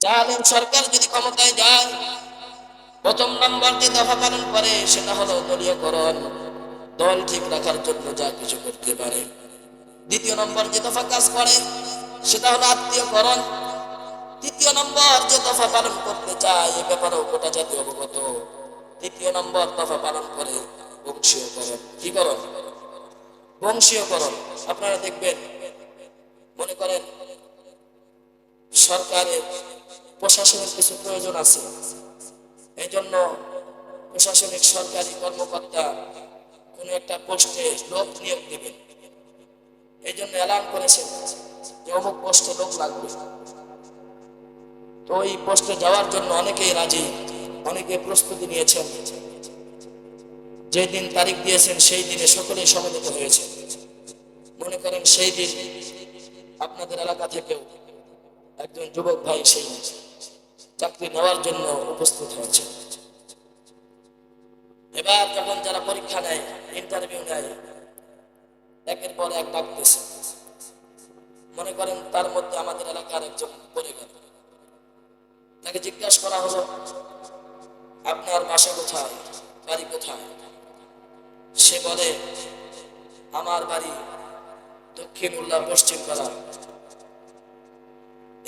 জালেম সরকার যদি ক্ষমতায় যায়, প্রথম নম্বর যে দফা পালন করে, সেটা হলো দলীয়করণ। দল ঠিক রাখার জন্য যা কিছু করতে পারে। দ্বিতীয় নম্বর যে দফা কাজ করে, সেটা হলো আত্মীয়করণ। তৃতীয় নম্বর যে দফা পালন করতে চায়, এ ব্যাপারেও গোটা জাতি অবগত। তৃতীয় নম্বর দফা পালন করে বংশীয়করণ। কি করণ? বংশীয়করণ। আপনারা দেখবেন, মনে করেন, সরকারের প্রশাসনের কিছু প্রয়োজন আছে। এই জন্য প্রশাসনিক সরকারি কর্মকর্তা কোনো একটা পোস্টে লোক নিয়োগ দেবেন। এই জন্য অ্যালার্ম করেছেন যে অমুক পোস্টে লোক লাগবে। তো এই পোস্টে যাওয়ার জন্য অনেকেই রাজি, অনেকে প্রস্তুতি নিয়েছেন। যেই দিন তারিখ দিয়েছেন সেই দিনে সকলেই সমবেত হয়েছে। মনে করেন সেই দিন আপনাদের এলাকা থেকেও একজন যুবক ভাই সেই চাকরি নেওয়ার জন্য উপস্থিত হয়েছে। এবার যখন যারা পরীক্ষা নেয় ইন্টারভিউ নেয়, একের পর এক ডাকতেছে মনে করেন তার মধ্যে আমাদের এলাকার একজন পড়ে গেল তাকে জিজ্ঞাসা করা হলো, আপনার বাসা কোথায়? বাড়ি কোথায়? সে বলে, আমার বাড়ি দক্ষিণ উল্লাহ পশ্চিম পাড়া।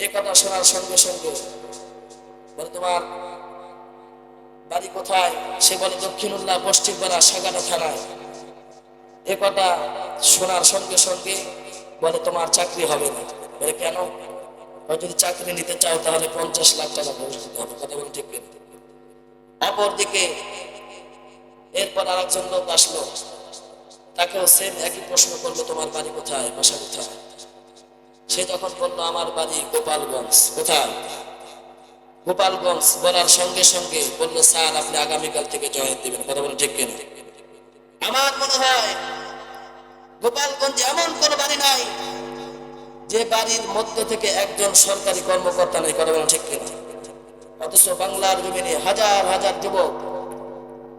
এ কথা শোনার সঙ্গে সঙ্গে তোমার বাড়ি কোথায়? সে বলে দক্ষিণ উল্লাহ পশ্চিম পাড়া সাগানো থানায়। এ কথা শোনার সঙ্গে সঙ্গে বলে, তোমার চাকরি হবে না। বলে, কেন? যদি চাকরি নিতে চাও তাহলে পঞ্চাশ লাখ টাকা দিতে হবে। কথা বলে, ঠিক? অপরদিকে এরপর আর একজন লোক আসলো। তাকেও সেম একই প্রশ্ন করল, তোমার বাড়ি কোথায়? বাসা কোথায়? সে যখন বলল, আমার বাড়ি গোপালগঞ্জ। কোথায়? গোপালগঞ্জ বলার সঙ্গে সঙ্গে বলল, স্যার, আপনি আগামীকাল থেকে জয়েন দিবেন। কথা বলে, ঠিক কিনা? আমার মনে হয় গোপালগঞ্জে এমন কোন বাড়ি নাই যে বাড়ির মধ্য থেকে একজন সরকারি কর্মকর্তা নেই। কথা বলে, ঠিক কিনা? অথচ বাংলার জমিনে হাজার হাজার যুবক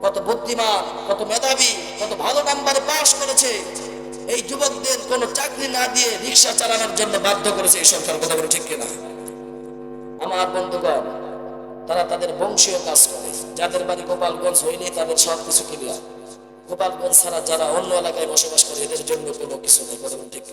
কত বুদ্ধিমান, কত মেধাবী, কত ভালো নাম্বারে পাশ করেছে। এই যুবকদের কোনো চাকরি না দিয়ে রিক্সা চালানোর জন্য বাধ্য করেছে এই সরকার। কথা বলে, ঠিক কিনা? আমার বন্ধুগণ, তারা তাদের বংশীয় কাজ করে। যাদের বাড়ি গোপালগঞ্জ হইলে তাদের সব কিছু গোপালগঞ্জ ছাড়া যারা অন্য এলাকায় বসবাস করে, এদের জন্য কোনো কিছু নেই বরং ঠিক